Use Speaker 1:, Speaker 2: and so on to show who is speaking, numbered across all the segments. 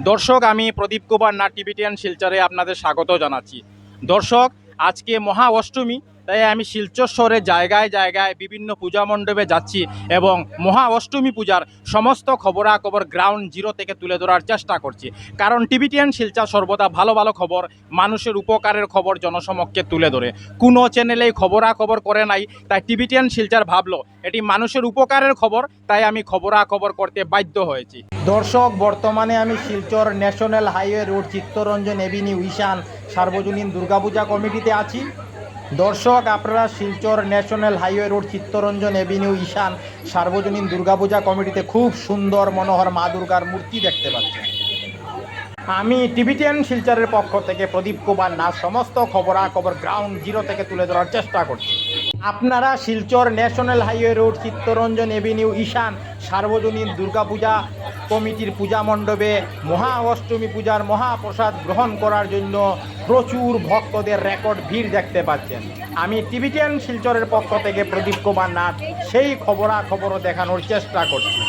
Speaker 1: দর্শক আমি প্রদীপ কুমার নাট টিভিটিয়ান শিলচরে আপনাদের স্বাগত জানাচ্ছি। দর্শক আজকে মহা অষ্টমী তাই আমি শিলচর শহরে জায়গায় জায়গায় বিভিন্ন পূজা মণ্ডপে যাচ্ছি এবং মহা অষ্টমী পূজার সমস্ত খবরাখবর গ্রাউন্ড জিরো থেকে তুলে ধরার চেষ্টা করছি। কারণ টিভিটিয়ান শিলচর সর্বদা ভালো ভালো খবর, মানুষের উপকারের খবর জনসমক্ষে তুলে ধরে। কোনো চ্যানেলেই খবরাখবর করে নাই, তাই টিভিটিয়ান শিলচর ভাবলো, এটি মানুষের উপকারের খবর, তাই আমি খবরাখবর করতে বাধ্য হয়েছি। দর্শক, বর্তমানে আমি Silchar national highway road, Chittaranjan avenue, Ishan Sarbajanin Durga Puja কমিটিতে আছি। দর্শক, আপনারা Silchar national highway road Chittaranjan avenue Ishan Sarbajanin Durga Puja কমিটিতে খুব সুন্দর মনোহর মা দুর্গার মূর্তি দেখতে পাচ্ছেন। আমি টিভিটিএন শিলচরের পক্ষ থেকে প্রদীপ কুমার না সমস্ত খবরাখবর গ্রাউন্ড জিরো থেকে তুলে ধরার চেষ্টা করছি। আপনারা Silchar national highway road, Chittaranjan avenue, Ishan, Sarbajanin Durga Puja কমিটির পূজা মণ্ডপে মহা অষ্টমী পূজার মহাপ্রসাদ গ্রহণ করার জন্য প্রচুর ভক্তদের রেকর্ড ভিড় দেখতে পাচ্ছেন। আমি টিভিটিয়ান শিলচরের পক্ষ থেকে প্রদীপ কুমার নাথ, সেই খবরাখবরও দেখানোর চেষ্টা করছি।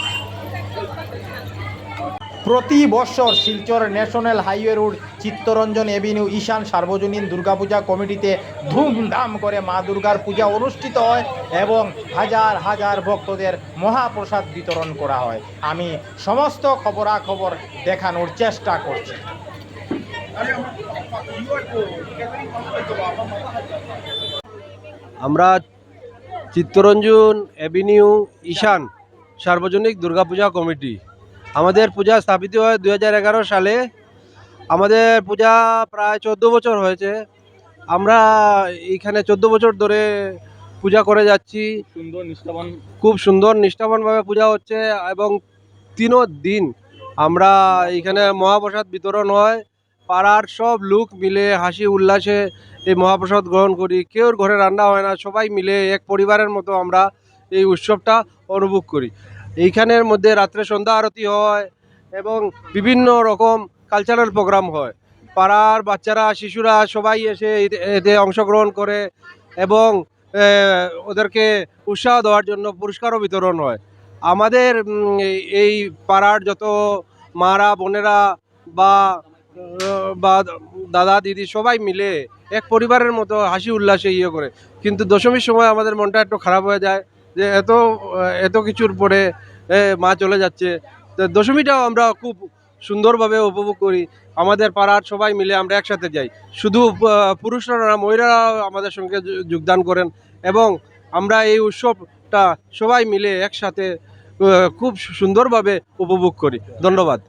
Speaker 1: প্রতি বছর Silchar national highway road Chittaranjan avenue Ishan Sarbajanin Durga Puja কমিটিতে ধুমধাম করে মা দুর্গার পূজা অনুষ্ঠিত হয় এবং হাজার হাজার ভক্তদের মহাপ্রসাদ বিতরণ করা হয়। আমি সমস্ত খবরাখবর দেখানোর চেষ্টা করছি।
Speaker 2: আমরা চিত্তরঞ্জন অ্যাভিনিউ ঈশান সার্বজনীন দুর্গাপূজা কমিটি। আমাদের পূজা স্থাপিত হয় দু হাজার এগারো সালে। আমাদের পূজা প্রায় চোদ্দ বছর হয়েছে। আমরা এইখানে চোদ্দ বছর ধরে পূজা করে যাচ্ছি।
Speaker 1: সুন্দর নিষ্ঠাবান।
Speaker 2: খুব সুন্দর নিষ্ঠাবানভাবে পূজা হচ্ছে এবং তিনও দিন আমরা এইখানে মহাপ্রসাদ বিতরণ হয়। পাড়ার সব লোক মিলে হাসি উল্লাসে এই মহাপ্রসাদ গ্রহণ করি। কেউর ঘরে রান্না হয় না সবাই মিলে এক পরিবারের মতো আমরা এই উৎসবটা অনুভব করি। এইখানের মধ্যে রাত্রে সন্ধ্যা আরতি হয় এবং বিভিন্ন রকম কালচারাল প্রোগ্রাম হয়। পাড়ার বাচ্চারা, শিশুরা সবাই এসে এতে- অংশগ্রহণ করে এবং ওদেরকে উৎসাহ দেওয়ার জন্য পুরস্কারও বিতরণ হয়। আমাদের এই- এই পাড়ার যত মারা, বোনেরা বা বা দাদা, দিদি সবাই মিলে এক পরিবারের মতো হাসি উল্লাসে ইয়ে করে। কিন্তু দশমীর সময় আমাদের মনটা একটু খারাপ হয়ে যায় যে এত এত কিছুর পরে মা চলে যাচ্ছে। তো দশমীটাও আমরা খুব সুন্দরভাবে উপভোগ করি। আমাদের পাড়ার সবাই মিলে আমরা একসাথে যাই। শুধু পুরুষরা না, মহিলারাও আমাদের সঙ্গে যোগদান করেন এবং আমরা এই উৎসবটা সবাই মিলে একসাথে খুব সুন্দরভাবে উপভোগ করি। ধন্যবাদ।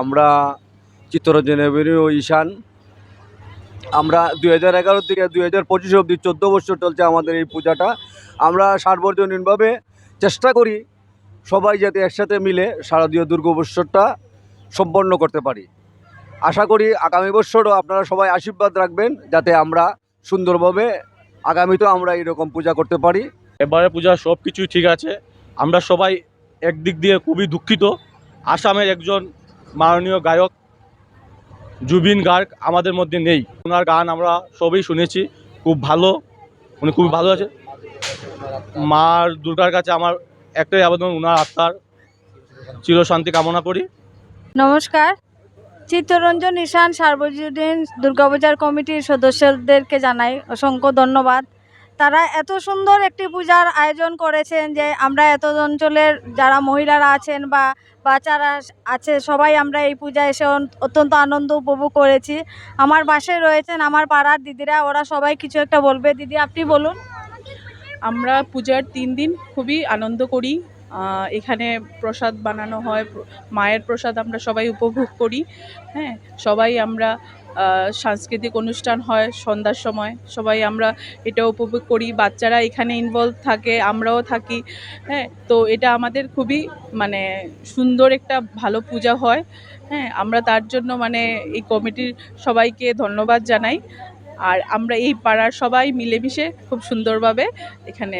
Speaker 3: আমরা চিত্তরঞ্জন এভিনিউ, ঈশান। আমরা দুই হাজার এগারো থেকে দুই হাজার পঁচিশ অবধি চোদ্দ বছর চলছে আমাদের এই পূজাটা। আমরা সার্বজনীনভাবে চেষ্টা করি সবাই যাতে একসাথে মিলে শারদীয় দুর্গোৎসবটা সম্পন্ন করতে পারি। আশা করি আগামী বছরও আপনারা সবাই আশীর্বাদ রাখবেন যাতে আমরা সুন্দরভাবে আগামীতেও আমরা এরকম পূজা করতে পারি।
Speaker 4: এবারে পূজা সব কিছুই ঠিক আছে। আমরা সবাই একদিক দিয়ে খুবই দুঃখিত। আসামের একজন মাননীয় গায়ক, জুবিন গার্গ আমাদের মধ্যে নেই। ওনার গান আমরা সবই শুনেছি, খুব ভালো। উনি খুব ভালো আছে। মার দুর্গার কাছে আমার একটাই আবেদন ওনার আত্মার চিরশান্তি কামনা করি।
Speaker 5: নমস্কার। চিত্তরঞ্জন ঈশান, সার্বজনীন দুর্গাপূজার কমিটির সদস্যদেরকে জানাই অসংখ্য ধন্যবাদ। তারা এত সুন্দর একটি পূজার আয়োজন করেছেন যে আমরা এত অঞ্চলের যারা মহিলারা আছেন বা বাচ্চারা আছে, সবাই আমরা এই পূজায় এসে অত্যন্ত আনন্দ উপভোগ করেছি। আমার পাশে রয়েছেন আমার পাড়ার দিদিরা, ওরা সবাই কিছু একটা বলবে। দিদি, আপনি বলুন।
Speaker 6: আমরা পূজার তিন দিন খুবই আনন্দ করি। এখানে প্রসাদ বানানো হয়, মায়ের প্রসাদ আমরা সবাই উপভোগ করি হ্যাঁ? সবাই আমরা সাংস্কৃতিক অনুষ্ঠান হয় সন্ধ্যার সময়, সবাই আমরা এটা উপভোগ করি, বাচ্চারা এখানে ইনভলভ থাকে, আমরাও থাকি হ্যাঁ? তো এটা আমাদের খুবই মানে সুন্দর একটা ভালো পূজা হয় হ্যাঁ? আমরা তার জন্য মানে এই কমিটির সবাইকে ধন্যবাদ জানাই, আর আমরা এই পাড়ার সবাই মিলেমিশে খুব সুন্দরভাবে এখানে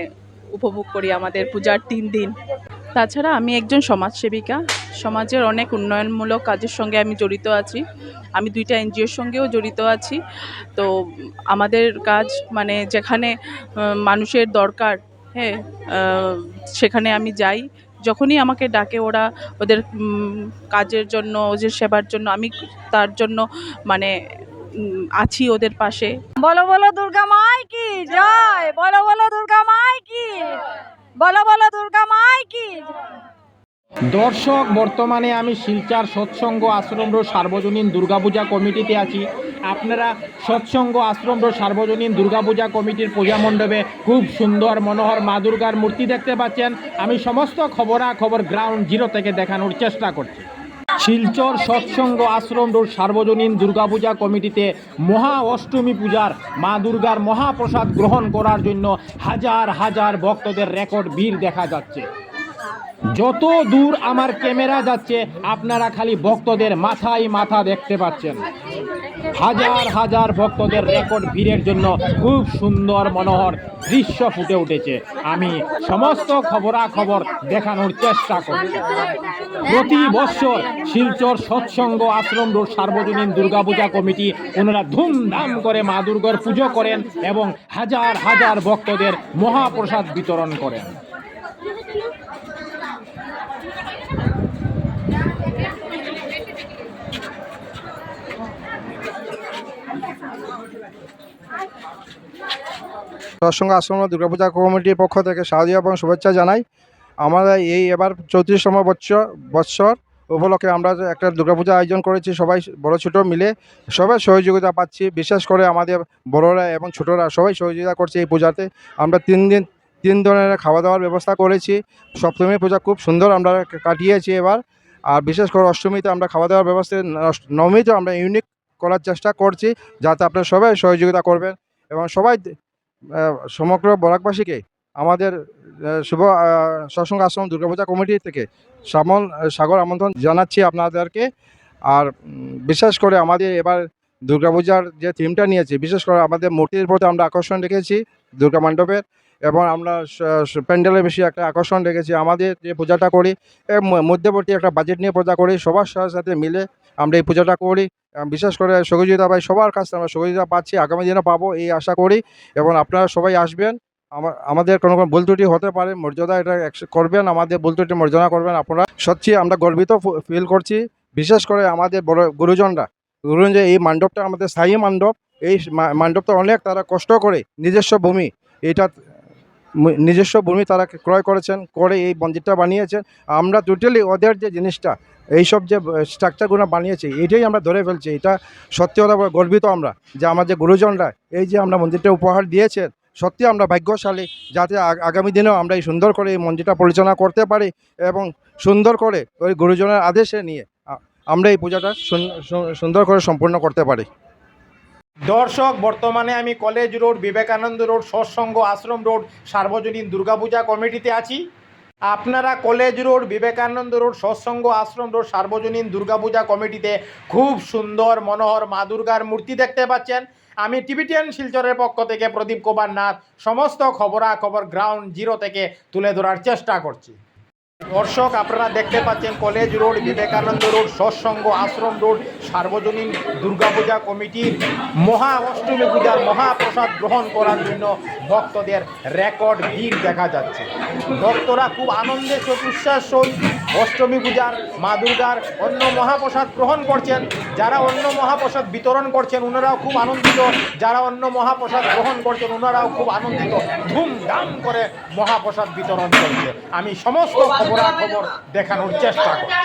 Speaker 6: উপভোগ করি আমাদের পূজার তিন দিন। তাছাড়া আমি একজন সমাজসেবিকা। সমাজের অনেক উন্নয়নমূলক কাজের সঙ্গে আমি জড়িত আছি। আমি দুইটা এনজিওর সঙ্গেও জড়িত আছি। তো আমাদের কাজ মানে যেখানে মানুষের দরকার হ্যাঁ সেখানে আমি যাই। যখনই আমাকে ডাকে ওরা ওদের কাজের জন্য, ওদের সেবার জন্য, আমি তার জন্য মানে আছি ওদের পাশে।
Speaker 5: বলো বলো দুর্গা মাই কি? জয়! বলো বলো দুর্গা মাই কি? বলো বলো দুর্গা মাই কি?
Speaker 1: দর্শক বর্তমানে আমি শিলচার সৎসঙ্গ আশ্রম রোড সার্বজনীন দুর্গাপূজা কমিটিতে আছি। আপনারা সৎসঙ্গ আশ্রম রোড সার্বজনীন দুর্গাপূজা কমিটির পূজা মণ্ডপে খুব সুন্দর মনোহর মা দুর্গার মূর্তি দেখতে পাচ্ছেন। আমি সমস্ত খবরা খবর গ্রাউন্ড জিরো থেকে দেখানোর চেষ্টা করছি। শিলচর সৎসঙ্গ আশ্রম রোড সার্বজনীন দুর্গাপূজা কমিটিতে মহা অষ্টমী পূজার মা দুর্গার মহাপ্রসাদ গ্রহণ করার জন্য হাজার হাজার ভক্তদের রেকর্ড ভিড় দেখা যাচ্ছে। যত দূর আমার ক্যামেরা যাচ্ছে, আপনারা খালি ভক্তদের মাথায় মাথা দেখতে পাচ্ছেন। হাজার হাজার ভক্তদের রেকর্ড ভিড়ের জন্য খুব সুন্দর মনোহর দৃশ্য ফুটে উঠেছে। আমি সমস্ত খবরাখবর দেখানোর চেষ্টা করি প্রতি বছর শিলচর সৎসঙ্গ আশ্রম রোড সার্বজনীন দুর্গাপূজা কমিটি ওনারা ধুমধাম করে মা দুর্গার পুজো করেন এবং হাজার হাজার ভক্তদের মহাপ্রসাদ বিতরণ করেন।
Speaker 7: সৎসঙ্গ আশ্রম দুর্গাপূজা কমিটির পক্ষ থেকে সাহায্য এবং শুভেচ্ছা জানাই। আমরা এই এবার চৌত্রিশতম বৎসর বৎসর উপলক্ষে আমরা একটা দুর্গাপূজা আয়োজন করেছি। সবাই বড় ছোট মিলে সবাই সহযোগিতা পাচ্ছি। বিশেষ করে আমাদের বড়রা এবং ছোটরা সবাই সহযোগিতা করছে এই পূজাতে। আমরা তিন দিন, তিন ধরনের খাওয়া দাওয়ার ব্যবস্থা করেছি। সপ্তমী পূজা খুব সুন্দর আমরা কাটিয়েছি এবার। আর বিশেষ করে অষ্টমীতে আমরা খাওয়া দাওয়ার ব্যবস্থা নবমীতে আমরা ইউনিক করার চেষ্টা করছি। যাতে আপনারা সবাই সহযোগিতা করবেন এবং সবাই সমগ্র বরাকবাসীকে আমাদের শুভ সৎসঙ্গ আশ্রম দুর্গাপূজা কমিটি থেকে সামল সাগর আমন্ত্রণ জানাচ্ছি আপনাদেরকে। আর বিশেষ করে আমাদের এবার দুর্গাপূজার যে থিমটা নিয়েছি, বিশেষ করে আমাদের মূর্তির প্রতি আমরা আকর্ষণ রেখেছি দুর্গা মণ্ডপের। এবং আমরা প্যান্ডেলের বেশি একটা আকর্ষণ রেখেছি। আমাদের যে পূজাটা করি মধ্যবর্তী একটা বাজেট নিয়ে পূজা করি, সবার সাথে মিলে আমরা এই পূজাটা করি। বিশেষ করে সহযোগিতা পাই সবার কাছ থেকে আমরা সহযোগিতা পাচ্ছি, আগামী দিনে পাবো এই আশা করি এবং আপনারা সবাই আসবেন। আমা- আমাদের কোনো কোনো ভুল ত্রুটি হতে পারে, মর্যাদা এটা করবেন, আমাদের ভুল ত্রুটি মর্যাদা করবেন, আপনারা সত্যি আমরা গর্বিত ফিল করছি। বিশেষ করে আমাদের বড় গুরুজনরা গুরুজন যে এই মণ্ডপটা আমাদের স্থায়ী মণ্ডপ এই মণ্ডপটা অনেক তারা কষ্ট করে নিজস্ব ভূমি, এটা নিজস্ব ভূমি তারা ক্রয় করেছেন, করে এই মন্দিরটা বানিয়েছেন। আমরা টোটালি ওদের যে জিনিসটা, এইসব যে স্ট্রাকচারগুলো বানিয়েছে, এটাই আমরা ধরে ফেলছি। এটা সত্যি কথা গর্বিত আমরা যে আমাদের গুরুজনরা, এই যে আমরা মন্দিরটা উপহার দিয়েছেন, সত্যি আমরা ভাগ্যশালী যাতে আগ- আগামী দিনেও আমরা এই সুন্দর করে এই মন্দিরটা পরিচালনা করতে পারি এবং সুন্দর করে ওই গুরুজনের আদেশে নিয়ে আমরা এই পূজাটা সুন্দর করে সম্পূর্ণ করতে পারি।
Speaker 1: দর্শক, বর্তমানে আমি college road, Vivekananda road, Satsang Ashram road, Sarbajanin Durga Puja কমিটিতে আছি। আপনারা college road, Vivekananda road, Satsang Ashram road, Sarbajanin Durga Puja কমিটিতে খুব সুন্দর, মনোহর, মা দুর্গার মূর্তি দেখতে পাচ্ছেন। আমি টিভিটিয়ান শিলচরের পক্ষ থেকে প্রদীপ কুমার নাথ, সমস্ত খবরাখবর গ্রাউন্ড জিরো থেকে তুলে ধরার চেষ্টা করছি। দর্শক, আপনারা দেখতে পাচ্ছেন college road, Vivekananda road, Satsang Ashram road, Sarbajanin Durga Puja কমিটির মহা অষ্টমী পূজার মহাপ্রসাদ গ্রহণ করার জন্য ভক্তদের রেকর্ড ভিড় দেখা যাচ্ছে। ভক্তরা খুব আনন্দে চতুর্শ্বাস অষ্টমী পূজার মা দুর্গার অন্য মহাপ্রসাদ গ্রহণ করছেন। যারা অন্য মহাপ্রসাদ বিতরণ করছেন ওনারাও খুব আনন্দিত। যারা অন্য মহাপ্রসাদ গ্রহণ করছেন ওনারাও খুব আনন্দিত। ধুমধাম করে মহাপ্রসাদ বিতরণ করছে। আমি সমস্ত খবরাখবর দেখানোর চেষ্টা করছি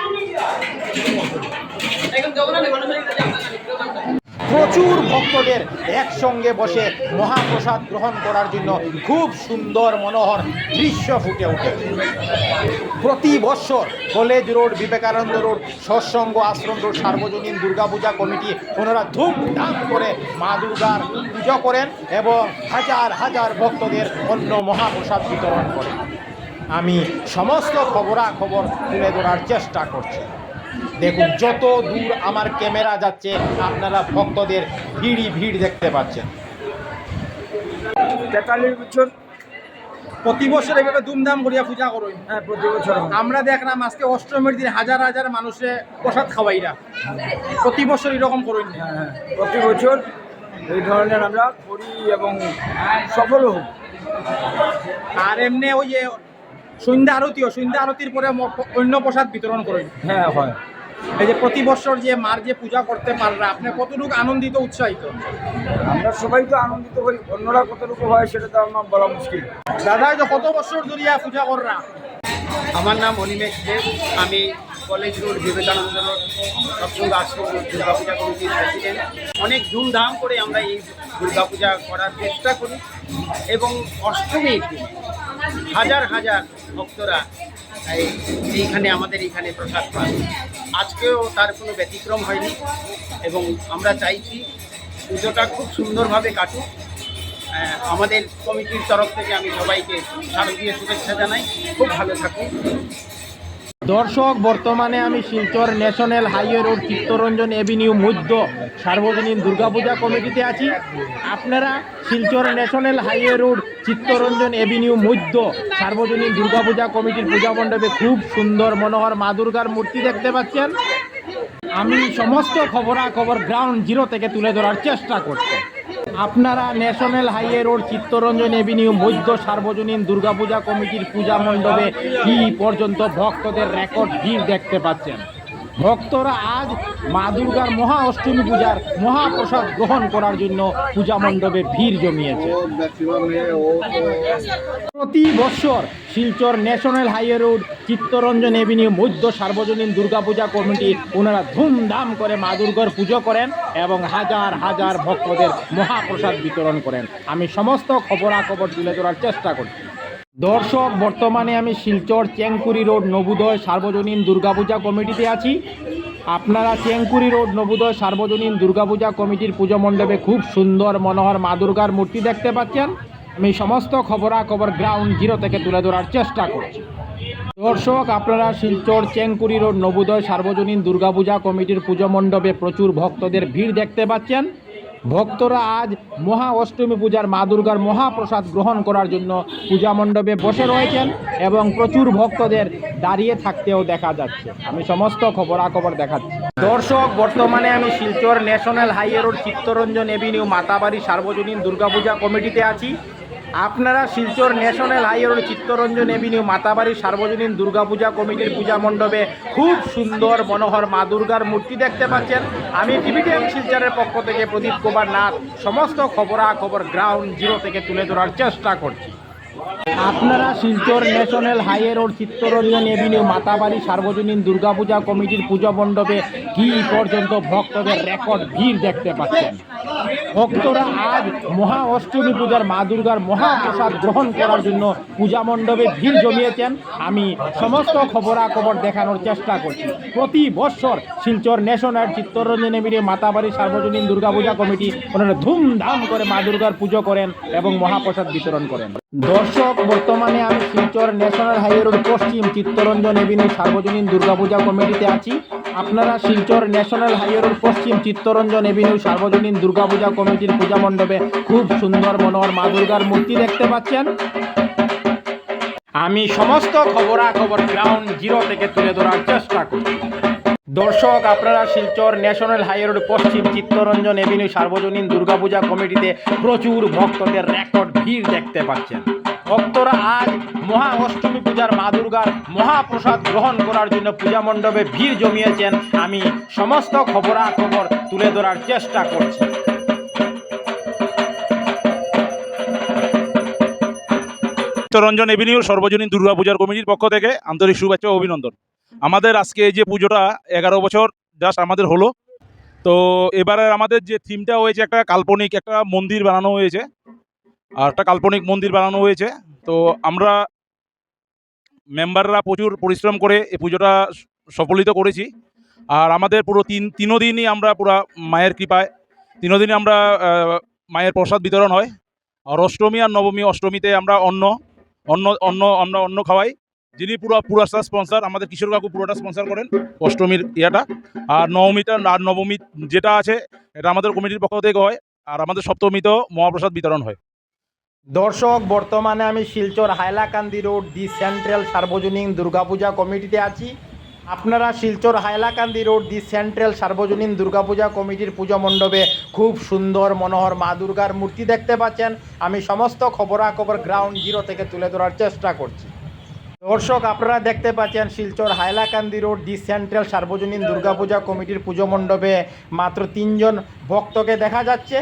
Speaker 1: প্রচুর ভক্তদের একসঙ্গে বসে মহাপ্রসাদ গ্রহণ করার জন্য খুব সুন্দর মনোহর দৃশ্য ফুটে উঠেছে প্রতি বছর college road, Vivekananda road, Satsang Ashram road, Sarbajanin Durga Puja committee ওনারা ধুমধাম করে মা দুর্গার পুজো করেন এবং হাজার হাজার ভক্তদের অন্য মহাপ্রসাদ বিতরণ করেন। আমি সমস্ত খবরাখবর তুলে ধরার চেষ্টা করছি। দেখুন যত দূর আমার ক্যামেরা যাচ্ছে আপনারা ভক্তদের ভিড়ই ভিড় দেখতে পাচ্ছেন।
Speaker 8: তেতাল্লিশ বছর
Speaker 1: প্রতি বছর এভাবে ধুমধাম করিয়া পূজা করুন
Speaker 8: হ্যাঁ প্রতি বছর।
Speaker 1: আমরা দেখলাম আজকে অষ্টমীর দিন হাজার হাজার মানুষে প্রসাদ খাওয়াইরা। প্রতি বছর এরকম করুন।
Speaker 8: হ্যাঁ হ্যাঁ প্রতি বছর এই ধরনের আমরা করি এবং সফল হই।
Speaker 1: আর এমনি ওই যে সন্ধ্যা আরতিও সন্ধ্যা আরতির পরে ম- অন্য প্রসাদ বিতরণ করেন
Speaker 8: হ্যাঁ হয়।
Speaker 1: এই যে প্রতি বছর যে মার যে পূজা করতে পাররা আপনি কতটুকু আনন্দিত উৎসাহিত?
Speaker 8: আমরা সবাই তো আনন্দিত করি অন্যরা কতটুকু হয় সেটা তো আমার বলা মুশকিল।
Speaker 1: দাদা যে কত বছর ধরিয়া পূজা কররা?
Speaker 9: আমার নাম অনিমেষ দেব। আমি college road Vivekananda road Satsang Ashram road Durga Puja কমিটির প্রেসিডেন্ট। অনেক ধুমধাম করে আমরা এই দুর্গা পূজা করার চেষ্টা করি। এবং অষ্টমীর দিন হাজার হাজার ভক্তরা এইখানে আমাদের এইখানে প্রসাদ পান। আজকেও তার কোনো ব্যতিক্রম হয়নি এবং আমরা চাইছি পুজোটা খুব সুন্দরভাবে কাটুক। আমাদের কমিটির তরফ থেকে আমি সবাইকে শারদীয় শুভেচ্ছা জানাই। খুব ভালো থাকুন।
Speaker 1: দর্শক, বর্তমানে আমি Silchar national highway road, Chittaranjan avenue Madhya Sarbajanin Durga Puja কমিটিতে আছি। আপনারা Silchar national highway road, Chittaranjan avenue Madhya Sarbajanin Durga Puja কমিটির পূজা মণ্ডপে খুব সুন্দর, মনোহর, মা দুর্গার মূর্তি দেখতে পাচ্ছেন। আমি সমস্ত খবরাখবর গ্রাউন্ড জিরো থেকে তুলে ধরার চেষ্টা করছি। আপনারা national highway road Chittaranjan avenue Madhya Sarbajanin Durga Puja কমিটির পূজা মণ্ডপে কি পর্যন্ত ভক্তদের রেকর্ড ভিড় দেখতে পাচ্ছেন। ভক্তরা আজ মা দুর্গার মহা অষ্টমী পূজার মহাপ্রসাদ গ্রহণ করার জন্য পূজা মণ্ডপে ভিড় জমিয়েছে। প্রতি বছর Silchar national highway road, Chittaranjan avenue, Madhya Sarbajanin Durga Puja committee ওনারা ধুমধাম করে মা দুর্গার পুজো করেন এবং হাজার হাজার ভক্তদের মহাপ্রসাদ বিতরণ করেন। আমি সমস্ত খবরাখবর তুলে ধরার চেষ্টা করছি। দর্শক, বর্তমানে আমি শিলচর চেংকুরি রোড, নবোদয় সার্বজনীন দুর্গাপূজা কমিটিতে আছি। আপনারা চেংকুরি রোড, নবোদয় সার্বজনীন দুর্গাপূজা কমিটির পুজো মণ্ডপে খুব সুন্দর মনোহর মা দুর্গার মূর্তি দেখতে পাচ্ছেন। আমি সমস্ত খবরাখবর গ্রাউন্ড জিরো থেকে তুলে ধরার চেষ্টা করছি। দর্শক, আপনারা শিলচর চেংকুরি রোড, নবোদয় সার্বজনীন দুর্গাপূজা কমিটির পুজো মণ্ডপে প্রচুর ভক্তদের ভিড় দেখতে পাচ্ছেন। ভক্তরা আজ মহা অষ্টমী পূজার মা দুর্গার মহাপ্রসাদ গ্রহণ করার জন্য পূজা মণ্ডপে বসে রয়েছেন এবং প্রচুর ভক্তদের দাঁড়িয়ে থাকতেও দেখা যাচ্ছে। আমি সমস্ত খবরাখবর দেখাচ্ছি। দর্শক, বর্তমানে আমি Silchar national highway road, Chittaranjan avenue, Matabari, Sarbajanin Durga Puja কমিটিতে আছি। আপনারা Silchar national highway Chittaranjan avenue Matabari Sarbajanin Durga Puja কমিটির পূজা মণ্ডপে খুব সুন্দর, মনোহর মা দুর্গার মূর্তি দেখতে পাচ্ছেন। আমি টিভিটিএম শিলচরের পক্ষ থেকে প্রদীপ কুমার নাথ, সমস্ত খবরাখবর গ্রাউন্ড জিরো থেকে তুলে ধরার চেষ্টা করছি। আপনারা Silchar national highway road Chittaranjan avenue Matabari Sarbajanin Durga Puja কমিটির পুজো মণ্ডপে কি পর্যন্ত ভক্তদের রেকর্ড ভিড় দেখতে পাচ্ছেন। ভক্তরা আজ মহা অষ্টমী পূজার মা দুর্গার মহাপ্রসাদ গ্রহণ করার জন্য পূজা মণ্ডপে ভিড় জমিয়েছেন। আমি সমস্ত খবরাখবর দেখানোর চেষ্টা করছি। প্রতি বছর Silchar national Chittaranjan avenue Matabari Sarbajanin Durga Puja committee ওনারা ধুমধাম করে মা দুর্গার পুজো করেন এবং মহাপ্রসাদ বিতরণ করেন। দর্শক, বর্তমানে আমি শিলচর ন্যাশনাল হাইওয়ে রোড পশ্চিম চিত্তরঞ্জন এভিনিউ সার্বজনীন দুর্গাপূজা কমিটিতে আছি। আপনারা শিলচর ন্যাশনাল হাইওয়ে পশ্চিম চিত্তরঞ্জন এভিনিউ সার্বজনীন দুর্গাপূজা কমিটির পূজা মণ্ডপে খুব সুন্দর মনোহর মা দুর্গার মূর্তি দেখতে পাচ্ছেন। আমি সমস্ত খবরাখবর গ্রাউন্ড জিরো থেকে তুলে ধরার চেষ্টা করছি। দর্শক, আপনারা শিলচর ন্যাশনাল হাইওয়ে রোড পশ্চিম চিত্তরঞ্জন এভিনিউ সার্বজনীন দুর্গাপূজা কমিটিতে প্রচুর ভক্তদের রেকর্ড ভিড় দেখতে পাচ্ছেন। ভক্তরা আজ মহা অষ্টমী পূজার মা দুর্গার মহাপ্রসাদ গ্রহণ করার জন্য পূজা মণ্ডপে ভিড় জমিয়েছেন। আমি সমস্ত খবরাখবর তুলে ধরার চেষ্টা করছি।
Speaker 10: চিত্তরঞ্জন এভিনিউ, সর্বজনীন দুর্গাপূজার কমিটির পক্ষ থেকে আন্তরিক শুভেচ্ছা ও অভিনন্দন। আমাদের আজকে এই যে পুজোটা এগারো বছর জাস্ট আমাদের হলো। তো এবারে আমাদের যে থিমটা হয়েছে, একটা কাল্পনিক, একটা মন্দির বানানো হয়েছে। আর একটা কাল্পনিক মন্দির বানানো হয়েছে। তো আমরা মেম্বাররা প্রচুর পরিশ্রম করে এই পুজোটা সফলিত করেছি। আর আমাদের পুরো তিন, তিনও দিনই আমরা পুরো মায়ের কৃপায়, তিনও দিনই আমরা মায়ের প্রসাদ বিতরণ হয়। আর অষ্টমী আর নবমী, অষ্টমীতে আমরা অন্ন অন্ন অন্ন আমরা অন্ন খাওয়াই। যিনি পুরো পুরোটা স্পন্সর, আমাদের কিশোর কাকু পুরোটা স্পন্সর করেন অষ্টমীর ইয়াটা। আর নবমীটা আর নবমী যেটা আছে, এটা আমাদের কমিটির পক্ষ থেকে হয়। আর আমাদের সপ্তমীতেও মহাপ্রসাদ বিতরণ হয়।
Speaker 1: দর্শক, বর্তমানে আমি Silchar Hailakandi road the central Sarbajanin Durga Puja কমিটিতে আছি। আপনারা Silchar Hailakandi road the central Sarbajanin Durga Puja কমিটির পুজো মণ্ডপে খুব সুন্দর, মনোহর মা দুর্গার মূর্তি দেখতে পাচ্ছেন। আমি সমস্ত খবরাখবর গ্রাউন্ড জিরো থেকে তুলে ধরার চেষ্টা করছি। দর্শক, আপনারা দেখতে পাচ্ছেন Silchar Hailakandi road the central Sarbajanin Durga Puja কমিটির পুজো মণ্ডপে মাত্র তিনজন ভক্তকে দেখা যাচ্ছে।